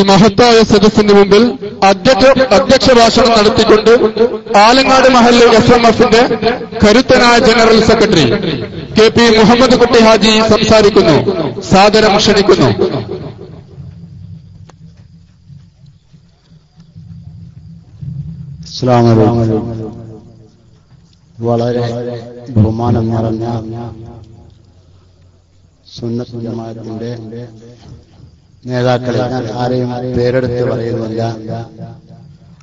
ഈ മഹത്തായ സദസ്സിന് മുമ്പിൽ അധ്യക്ഷ അധ്യക്ഷ ഭാഷണം നടത്തിക്കൊണ്ട് ആലങ്ങാട് മഹല്ല് എസ് എം എഫിന്റെ കരുത്തനായ general secretary K P Muhammad Kutty Haji സംസാരിക്കുന്നു. സാദരം ക്ഷണിക്കുന്നു. വളരെ ബഹുമാനം നിറഞ്ഞ സുന്നത്ത് ജമാഅത്തിന്റെ നേതാക്കളെ ഞാൻ ആരെയും പേരെടുത്ത് പറയുന്നില്ല.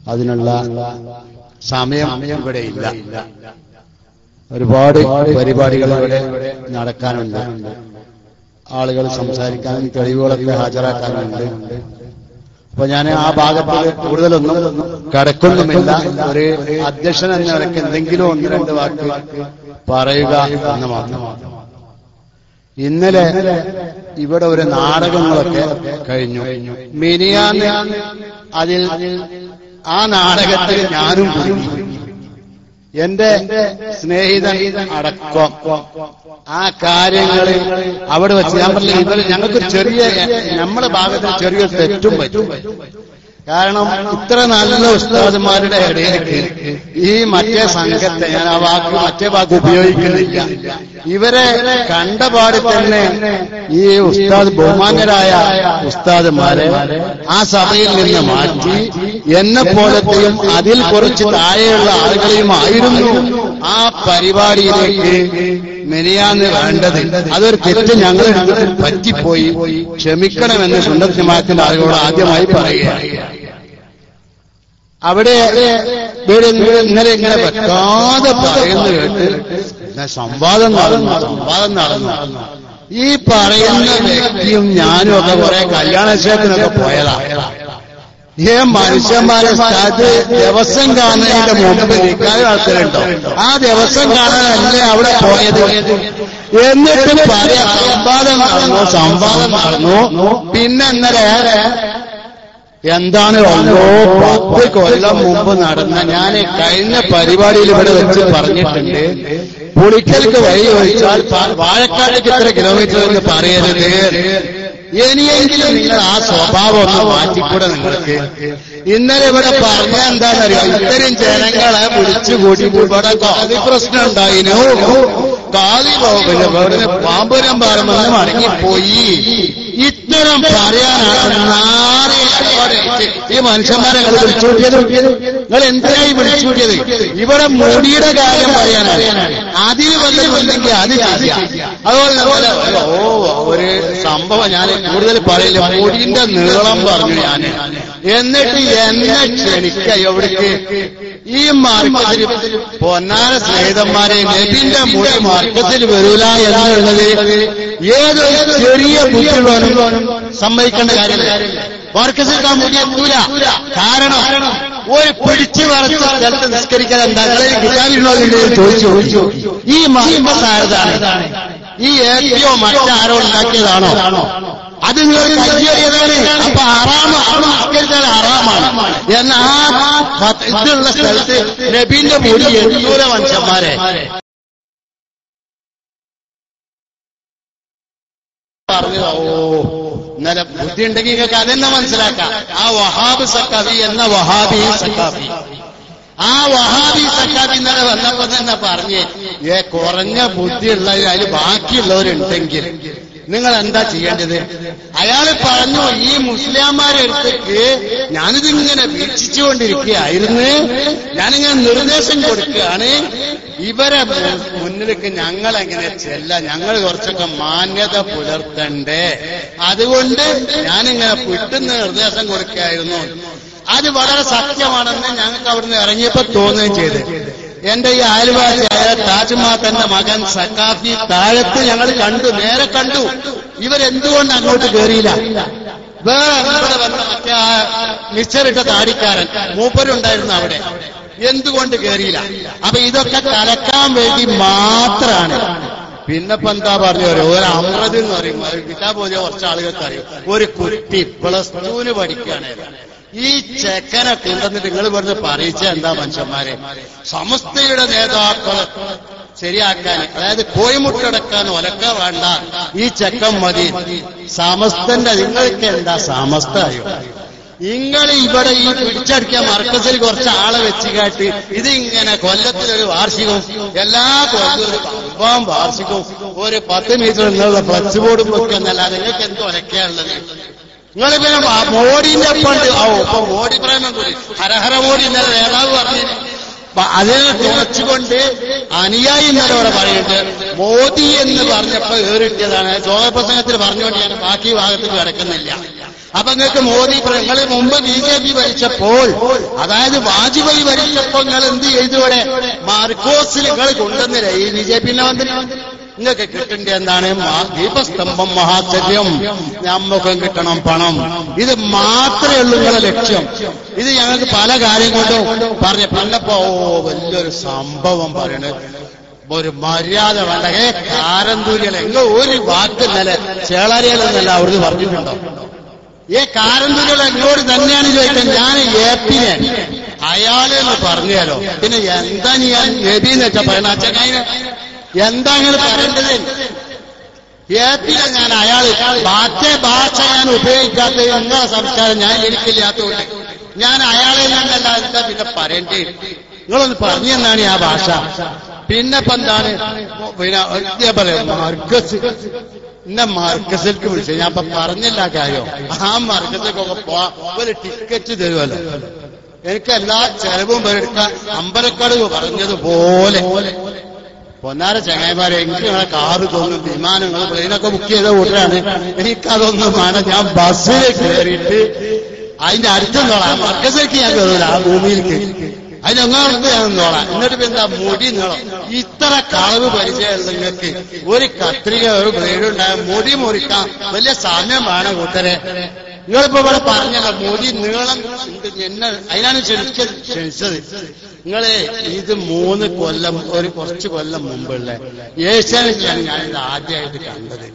അതിനുള്ള സമയം ഇവിടെ ഇല്ല. ഒരുപാട് പരിപാടികൾ ഇവിടെ നടക്കാനുണ്ട്. ആളുകൾ സംസാരിക്കാനും തെളിവുകളൊക്കെ ഹാജരാക്കാനുണ്ട്. അപ്പൊ ഞാൻ ആ ഭാഗത്ത് കൂടുതലൊന്നും കടക്കുന്നുമില്ല. ഒരു അധ്യക്ഷൻ എന്ന നിലയ്ക്ക് എന്തെങ്കിലും ഒന്ന് രണ്ട് വാക്ക് പറയുക എന്ന് മാത്രം. ഇന്നലെ ഇവിടെ ഒരു നാടകങ്ങളൊക്കെ കഴിഞ്ഞു. മിനിയാന്ന് അതിൽ ആ നാടകത്തിൽ ഞാനും കുടുങ്ങി എന്റെ സ്നേഹിത അടക്കം. ആ കാര്യങ്ങൾ അവിടെ വെച്ച് ഞാൻ പറഞ്ഞു ഇവർ ഞങ്ങൾക്ക് ചെറിയ നമ്മുടെ ഭാഗത്ത് ചെറിയ തെറ്റും പറ്റും. കാരണം ഇത്ര നല്ല ഉസ്താദുമാരുടെ ഇടയിലേക്ക് ഈ മറ്റേ സംഘത്തെ ഞാൻ ആ വാക്ക് മറ്റേ വാക്ക് ഉപയോഗിക്കുന്നില്ല. ഇവരെ കണ്ടപാടി തന്നെ ഈ ഉസ്താദ് ബഹുമാന്യരായ ഉസ്താദുമാരെ ആ സഭയിൽ നിന്ന് മാറ്റി എന്നെ പോലത്തെയും അതിൽ കുറച്ച് താഴെയുള്ള ആളുകളെയും ആയിരുന്നു ആ പരിപാടിയിലേക്ക് മെനിയാന്ന് വേണ്ടത്. അതൊരു തെറ്റ് ഞങ്ങൾ പറ്റിപ്പോയി. ക്ഷമിക്കണമെന്ന് സുന്ദർ ജമാഅത്തിന്റെ ആളുകളോട് ആദ്യമായി പറയുകയാണ്. അവിടെ ഇന്നലെ ഇങ്ങനെ വെക്കാതെ പറയുന്നു കേട്ട് സംവാദം നടന്നു സംവാദം നടന്നു. ഈ പറയുന്ന വ്യക്തിയും ഞാനും ഒക്കെ കുറെ കല്യാണ നിശ്ചയത്തിനൊക്കെ പോയതാ. ഏ മനുഷ്യന്മാരെ സ്ഥലത്ത് ദിവസം കാണുന്നതിന്റെ മുമ്പ് നിൽക്കാൻ ആൾക്കാരുണ്ടോ? ആ ദിവസം കാണാനല്ലേ അവിടെ പോയത്? എന്നിട്ട് പറയാം സംവാദം നടന്നു സംവാദം നടന്നു. പിന്നെ ഇന്നലെ എന്താണ് ഓരോ പത്ത് കൊല്ലം മുമ്പ് നടന്ന ഞാൻ കഴിഞ്ഞ പരിപാടിയിൽ ഇവിടെ വെച്ച് പറഞ്ഞിട്ടുണ്ട്. പുളിക്കൽക്ക് വഴി ചോദിച്ചാൽ വാഴക്കാടേക്ക് ഇത്ര കിലോമീറ്റർ എന്ന് പറയരുത്. ഇനിയെങ്കിലും നിങ്ങൾ ആ സ്വഭാവം ഒന്ന് മാറ്റിക്കൂടെ നിങ്ങൾക്ക്. ഇന്നലെ ഇവിടെ പറഞ്ഞ എന്താണെന്നറിയോ? ഇത്തരം ജനങ്ങളെ വിളിച്ചു കൂട്ടി ഇവിടെ കാതി പ്രശ്നം ഉണ്ടായിരുന്നു കാതി പോകുന്ന പാമ്പുരം പറയുമെന്ന് മടങ്ങിപ്പോയി. ഇത്തരം പറയാനാണ് ഈ മനുഷ്യന്മാരെ നിങ്ങൾ വിളിച്ചുകൂട്ടിയത് നിങ്ങൾ എന്തിനായി വിളിച്ചുകൂട്ടിയത് ഇവിടെ മോഡിയുടെ കാര്യം പറയാനാണ്. അതിൽ വന്നിട്ടുണ്ടെങ്കിൽ അത് അതുപോലെ ഓ ഒരു സംഭവം ഞാൻ കൂടുതൽ പറയില്ല. മോഡിന്റെ നീളം പറഞ്ഞു ഞാൻ എന്നിട്ട് എന്നെ ക്ഷണിക്ക എവിടേക്ക്? ഈ മാർക്കത്തിൽ പൊന്നാര സ്നേഹിതന്മാരെ നബിന്റെ മുടി മാർക്കത്തിൽ വരൂല എന്നുള്ളത് ഏതൊരു ചെറിയ ബുദ്ധിയുള്ളവനും സമ്മതിക്കേണ്ട കാര്യമില്ല. മാർക്കസിൽ ആ കാരണം ഒരു പിടിച്ചു വളർച്ച സ്ഥലത്ത് നിസ്കരിക്കാൻ എന്താ? ചോദിച്ചു ചോദിച്ചു ഈ മഹിമ സാരതാണ് ഈ ഏറ്റവും മറ്റാരോ ഉണ്ടാക്കിയതാണോ? അത് നിങ്ങൾ കയ്യേറിയതാണ് അപ്പൊ ആറാമാണ് ഹറാമാണ്. എന്ന ഇതുള്ള സ്ഥലത്ത് നബീന്റെ മുടി എണ്ണൂര മനുഷ്യന്മാരെ. പറഞ്ഞു ഓ ഇന്നലെ ബുദ്ധി ഉണ്ടെങ്കിൽ നിങ്ങൾക്ക് അതെന്നെ മനസ്സിലാക്കാം. ആ വഹാബ് സക്കാബി എന്ന വഹാബി സക്കാബി ആ വഹാബി സക്കാബി ഇന്നലെ വന്നപ്പോ തന്നെ പറഞ്ഞ് ഏ കുറഞ്ഞ ബുദ്ധിയുള്ള അതിൽ ബാക്കിയുള്ളവരുണ്ടെങ്കിൽ നിങ്ങൾ എന്താ ചെയ്യേണ്ടത്? അയാൾ പറഞ്ഞു ഈ മുസ്ലിംമാരെ അടുത്തേക്ക് ഞാനിതിങ്ങനെ വീക്ഷിച്ചുകൊണ്ടിരിക്കുകയായിരുന്നു. ഞാനിങ്ങനെ നിർദ്ദേശം കൊടുക്കുകയാണ്. ഇവരെ മുന്നിലേക്ക് ഞങ്ങൾ എങ്ങനെ ചെല്ല? ഞങ്ങൾ കുറച്ചൊക്കെ മാന്യത പുലർത്തണ്ടേ. അതുകൊണ്ട് ഞാനിങ്ങനെ വിട്ടുന്ന നിർദ്ദേശം കൊടുക്കുകയായിരുന്നു. അത് വളരെ സത്യമാണെന്ന് ഞങ്ങൾക്ക് അവിടുന്ന് ഇറങ്ങിയപ്പോ തോന്നുകയും ചെയ്ത്. എന്റെ ഈ അയൽവാസിയായ താജ്മാത്തന്റെ മകൻ സക്കാഫി താഴത്ത് ഞങ്ങൾ കണ്ടു നേരെ കണ്ടു. ഇവരെന്തുകൊണ്ട് അങ്ങോട്ട് കയറിയില്ല വേറെ ഇവിടെ വന്ന മറ്റേ മിച്ചറിട്ട താടിക്കാരൻ മൂപ്പരുണ്ടായിരുന്നു അവിടെ. എന്തുകൊണ്ട് കയറിയില്ല അപ്പൊ ഇതൊക്കെ കലക്കാൻ വേണ്ടി മാത്രമാണ്. പിന്നെപ്പോ എന്താ പറഞ്ഞു ഒരു അമൃത് എന്ന് പറയും കിട്ടാൻ പോയ കുറച്ച് ആളുകൾക്ക് അറിയും ഒരു കുട്ടി പ്ലസ് ടുവിന് പഠിക്കുകയാണ്. ഈ ചെക്കനെ കൊണ്ടുവന്നിട്ട് നിങ്ങൾ പറഞ്ഞ് പറയിച്ച എന്താ മനുഷ്യന്മാരെ? സമസ്തയുടെ നേതാക്കൾ ശരിയാക്കാൻ അതായത് കോയിമുട്ടടക്കാൻ ഒലക്ക വേണ്ട ഈ ചെക്കൻ മതി. സമസ്തന്റെ നിങ്ങൾക്ക് എന്താ സമസ്ത അറിയോ നിങ്ങൾ ഇവിടെ ഈ പിടിച്ചടിക്കാൻ മർക്കസിൽ കുറച്ച് ആളെ വെച്ച് കാട്ടി ഇതിങ്ങനെ കൊല്ലത്തിലൊരു വാർഷികവും എല്ലാ കൊല്ലവും വാർഷികവും ഒരു പത്ത് മീറ്റർ നിന്നുള്ള ഫ്ലക്സ് ബോർഡും വെക്കുന്നല്ലാതെ നിങ്ങൾക്ക് എന്തോ ഒലക്കെയാണുള്ളത് നിങ്ങൾ പിന്നെ മോഡിന്റെ പണ്ട് ആ ഓ ഇപ്പൊ മോഡി പ്രേമം കൂടി. ഹരഹര മോഡി ഇന്നലെ നേതാവ് പറഞ്ഞു അതിൽ അതിനെ തുറച്ചുകൊണ്ട് അനുയായി ഇന്നലെ ഇവിടെ പറയുന്നുണ്ട്. മോദി എന്ന് പറഞ്ഞപ്പോ ഏറിട്ടിയതാണ് ചോദപ്രസംഗത്തിൽ പറഞ്ഞുകൊണ്ട് ഞാൻ ബാക്കി ഭാഗത്തിൽ കിടക്കുന്നില്ല. അപ്പൊ നിങ്ങൾക്ക് മോദി നിങ്ങൾ മുമ്പ് ബി ജെ പി ഭരിച്ചപ്പോൾ അതായത് വാജ്പേയി ഭരിച്ചപ്പോൾ നിങ്ങൾ എന്ത് ചെയ്തു ഇവിടെ? മാർക്കോസിൽ നിങ്ങൾ കൊണ്ടുവന്നില്ല? ഈ ബി ജെ പിന്നെ വന്നില്ല നിങ്ങൾക്ക് കിട്ടേണ്ട എന്താണ് ദീപസ്തംഭം മഹാചര്യം. ഞമ്മക്കും കിട്ടണം പണം. ഇത് മാത്രമേ ഉള്ളൂ നിങ്ങളുടെ ലക്ഷ്യം. ഇത് ഞങ്ങൾക്ക് പല കാര്യം കൊണ്ടും പറഞ്ഞു പറഞ്ഞപ്പോ ഓ വലിയൊരു സംഭവം പറയണേ. ഒരു മര്യാദ വേണ്ട. കാരന്തൂരിയല്ല എങ്ങോ ഒരു വാക്ക് ഇന്നലെ ചേളരികളെന്നല്ല അവിടുന്ന് പറഞ്ഞിട്ടുണ്ടോ? ഏ കാരന്തൂരികൾ എന്നോട് തന്നെയാണ് ചോദിക്കുന്നത്. ഞാൻ ഏപ്പിനെ. അയാളെന്ന് പറഞ്ഞാലോ പിന്നെ എന്താ ഞാൻ നബീന്ന് വെച്ചാ പറയണ? അച്ഛനായിന് എന്താ അങ്ങനെ പറയേണ്ടത്? ഏപ്പിനെ ഞാൻ അയാൾ ഭാഷ ഭാഷ ഞാൻ ഉപയോഗിക്കാത്ത നിങ്ങളെ സംസ്കാരം ഞാൻ എനിക്കില്ലാത്തതുകൊണ്ട്. ഞാൻ അയാളെ ഞാനല്ല എന്താ പിന്നെ പറയേണ്ടി നിങ്ങളൊന്ന് പറഞ്ഞു എന്നാണ് ആ ഭാഷ. പിന്നെ ഇപ്പൊ എന്താണ്? പിന്നെ പറയാം മാർഗസ് എന്നെ മാർക്കസിലേക്ക് വിളിച്ചു. ഞാൻ ഇപ്പൊ പറഞ്ഞില്ല കാര്യം. ആ മാർക്കസിലേക്കൊക്കെ പോവാ. ഒരു ടിക്കറ്റ് തരുമല്ലോ എനിക്ക് എല്ലാ ചെലവും എടുക്കാൻ അമ്പലക്കാട് പറഞ്ഞതുപോലെ. പൊന്നാര ചങ്ങായിമാരെ എനിക്ക് നിങ്ങളെ കാറ് തോന്നും വിമാനങ്ങൾ പ്ലെയിനൊക്കെ ബുക്ക് ചെയ്ത കൂട്ടരാണ്. എനിക്കതൊന്നും വേണം ഞാൻ ബസ്സിൽ കയറിയിട്ട് അതിന്റെ അടുത്തെന്നോളാം മർക്കസേക്ക് ഞാൻ കയറൂല ആ ഭൂമിയിലേക്ക് അതിനൊന്നാമത്തെ ഞാൻ നോളാം എന്നിട്ട് എന്താ മുടി നീളം? ഇത്ര കളവ് പരിചയമുള്ള നിങ്ങൾക്ക് ഒരു കത്രിക ഒരു ബ്ലേഡ് ഉണ്ടായ മുടി മുറിക്കാൻ വലിയ സമയം വേണം കൂട്ടരെ. നിങ്ങളിപ്പോ ഇവിടെ പറഞ്ഞ മോദി നീളം എന്നെ അതിനാണ് ക്ഷണിച്ചത്. ക്ഷണിച്ചത്. നിങ്ങളെ ഇത് മൂന്ന് കൊല്ലം ഒരു കുറച്ച് കൊല്ലം മുമ്പുള്ള ഏഷ്യാനെറ്റിലാണ് ഞാനിത് ആദ്യമായിട്ട് കണ്ടത്.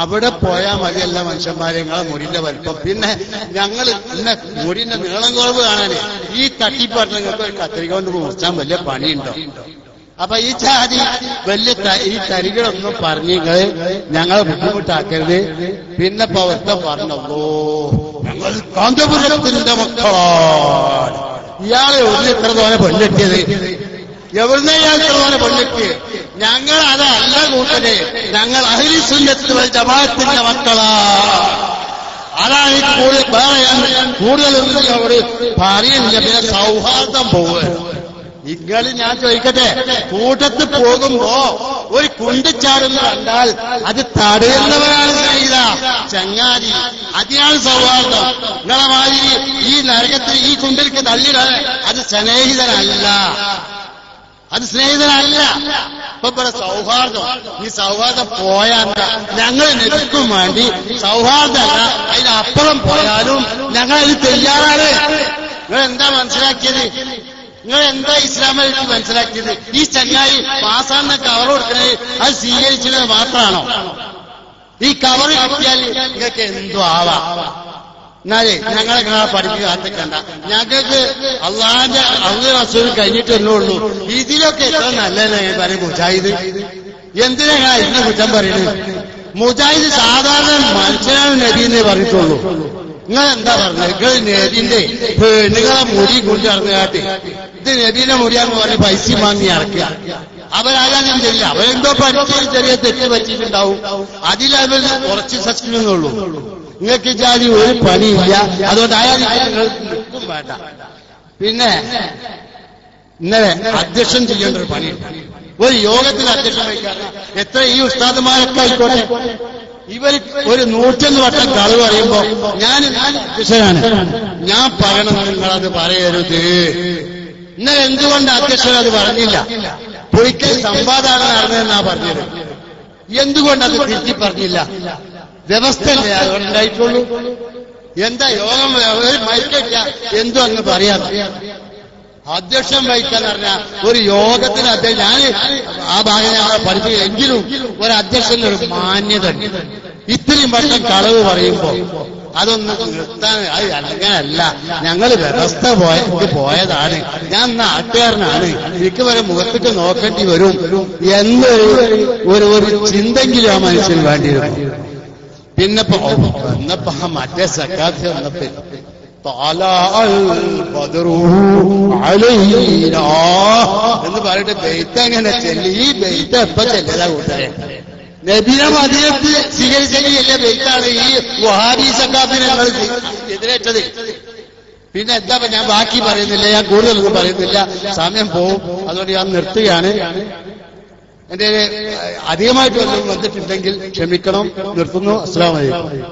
അവിടെ പോയാൽ മതിയല്ല മനുഷ്യന്മാരെ നിങ്ങളെ മുടിന്റെ വലിപ്പം. പിന്നെ ഞങ്ങൾ ഇന്നെ മുടിന്റെ നീളം കുറവ് കാണാൻ ഈ തട്ടിപ്പാട്ട് നിങ്ങൾക്ക് ഒരു കത്രിക കൊണ്ട് മുറിച്ചാൻ വലിയ പണിയുണ്ടോ? അപ്പൊ ഈ ജാതി വലിയ ഈ തരികളൊന്നും പറഞ്ഞ് ഞങ്ങൾ ഞങ്ങളെ ബുദ്ധിമുട്ടാക്കരുത്. പിന്നെ പവർത്ത പറഞ്ഞല്ലോ ഞങ്ങൾ കാന്തപുരത്തിന്റെ മക്കളാണ്. ഇയാളെ ഒരു ഇത്ര തോനെ പെണ്ണെട്ടിയത് എവിടുന്ന ഇയാൾ തോനെ ഞങ്ങൾ അതല്ല കൂട്ടരെ. ഞങ്ങൾ അഹിലിസുന്നത്ത് വൽ ജമാഅത്തിന്റെ മക്കളാണ് അതാണ് കൂടുതൽ വേറെ കൂടുതലൊന്നും അവിടെ പറയുന്നില്ല സൗഹാർദ്ദം പോവുക നിങ്ങൾ ഞാൻ ചോദിക്കട്ടെ? കൂട്ടത്ത് പോകുമ്പോ ഒരു കുണ്ടിച്ചാടുന്ന കണ്ടാൽ അത് തടയുന്നവരാണ് ചെയ്ത ചങ്ങാതി അതിനാണ് സൗഹാർദ്ദം. നിങ്ങളെ മാതിരി ഈ നരകത്തിൽ ഈ കുണ്ടിലേക്ക് തള്ളിടാൻ അത് സ്നേഹിതനല്ല അത് സ്നേഹിതനല്ല ഇപ്പൊ ഇവിടെ സൗഹാർദ്ദം. ഈ സൗഹാർദ്ദം പോയാൽ ഞങ്ങൾ നെടുക്കും വേണ്ടി സൗഹാർദ്ദമല്ല. അതിനപ്പുറം പോയാലും ഞങ്ങൾ അതിന് തയ്യാറാണ്. നിങ്ങൾ എന്താ മനസ്സിലാക്കിയത്? നിങ്ങൾ എന്താ ഇസ്ലാമായിട്ട് മനസ്സിലാക്കിയത്? ഈ ചങ്ങായി പാസ്സാകുന്ന കവർ കൊടുക്കുന്നത് അത് സ്വീകരിച്ചത് മാത്രമാണോ? ഈ കവർ കിട്ടിയാൽ നിങ്ങൾക്ക് എന്തോ ആവാം. എന്നാലേ ഞങ്ങളെ നിങ്ങളെ പഠിക്കുക കാത്തിക്കണ്ട ഞങ്ങൾക്ക് അള്ളാന്റെ അള്ളു റസൂൽ കഴിഞ്ഞിട്ട് ഉള്ളൂ ഇതിലൊക്കെ എത്ര നല്ലതല്ലേ ഞാൻ പറയും മുജാഹിദ്? എന്തിനാ ഇതിനെ കുറ്റം പറയുന്നത്? മുജാഹിദ് സാധാരണ മനുഷ്യനാണ് നബി എന്നേ പറഞ്ഞിട്ടുള്ളൂ. നിങ്ങൾ എന്താ പറഞ്ഞത്? നിങ്ങൾ നബിന്റെ പെണ്ണുങ്ങളെ മുടി കുറിച്ച് നടന്നു കാട്ടി ഇത് നേബിന്റെ മുടിയാന്ന് പറഞ്ഞ് പൈസ വാങ്ങി ഇറക്കുക. അവരാകാനും ചെയ്യില്ല അവരെന്തോ പഠിച്ച് ചെറിയ തെറ്റ് പറ്റിയിട്ടുണ്ടാവും. അതിലവർ കുറച്ച് സസ്റ്റിനുള്ളൂ നിങ്ങൾക്ക് ജാതി ഒരു പണിയില്ല. അതുകൊണ്ട് അയാൾ നിൽക്കും വേണ്ട. പിന്നെ ഇന്നലെ അധ്യക്ഷൻ ചെയ്യേണ്ട ഒരു പണിയുണ്ട്. ഒരു യോഗത്തിൽ അധ്യക്ഷൻ വഹിക്കാറ് എത്ര ഈ ഉസ്താദുമാരൊക്കെ ആയിക്കോട്ടെ. ഇവർ ഒരു നൂറ്റൊന്ന് വട്ടം കളവ് പറയുമ്പോ ഞാൻ അധ്യക്ഷനാണ്. ഞാൻ പറയണം നിങ്ങൾ അത് പറയരുത്. ഇന്നലെ എന്തുകൊണ്ട് അധ്യക്ഷൻ അത് പറഞ്ഞില്ല? പുളിക്കൽ സംവാദമാണ് നടന്നതെന്നാ പറഞ്ഞത്. എന്തുകൊണ്ട് അത് തിരുത്തി പറഞ്ഞില്ല? വ്യവസ്ഥയല്ലേ ഉണ്ടായിട്ടുള്ളൂ എന്താ യോഗം? ഒരു മൈക്കില്ല എന്തോ അങ്ങ് പറയാം. അധ്യക്ഷൻ വഹിക്കാന്ന് പറഞ്ഞ ഒരു യോഗത്തിന് അധ്യക്ഷൻ ഞാൻ ആ ഭാഗം ഞങ്ങളെ പഠിച്ചു. എങ്കിലും ഒരു അധ്യക്ഷന്റെ ഒരു മാന്യത. ഇത്രയും വർഷം കളവ് പറയുമ്പോ അതൊന്ന് നിർത്താൻ അത് അങ്ങനല്ല. ഞങ്ങൾ വ്യവസ്ഥ പോയ പോയതാണ്. ഞാൻ നാട്ടുകാരനാണ്. എനിക്ക് വരെ മുഖത്തേക്ക് നോക്കേണ്ടി വരും എന്നൊരു ഒരു ഒരു ചിന്തെങ്കിലും ആ മനുഷ്യന് വേണ്ടിയിരുന്നു. പിന്നെപ്പോ വന്നപ്പോ ആ മറ്റേ സക്കാത്ത് വന്നപ്പോ طلع البدر علينا എന്ന് പറഞ്ഞിട്ട് ബെയ്ത്ത് എങ്ങനെ ചെല്ലി ഈ ബെയ്ത്ത് എപ്പ ചെല്ലതാ കൂട്ടരെ നബിനെ മതിയത്ത് സ്വീകരിച്ചല്ലേ ബെയ്ത്താണ് ഈ വഹാബി സക്കാഫിനെ നിങ്ങൾ എതിരേറ്റത് പിന്നെ എന്താ ഇപ്പൊ ഞാൻ ബാക്കി പറയുന്നില്ല ഞാൻ കൂടുതലൊന്നും പറയുന്നില്ല സമയം പോവും അതുകൊണ്ട് ഞാൻ നിർത്തുകയാണ് എന്റെ അധികമായിട്ട് വല്ലതും വന്നിട്ടുണ്ടെങ്കിൽ ക്ഷമിക്കണം നിർത്തുന്നു അസ്സാം വലൈക്കും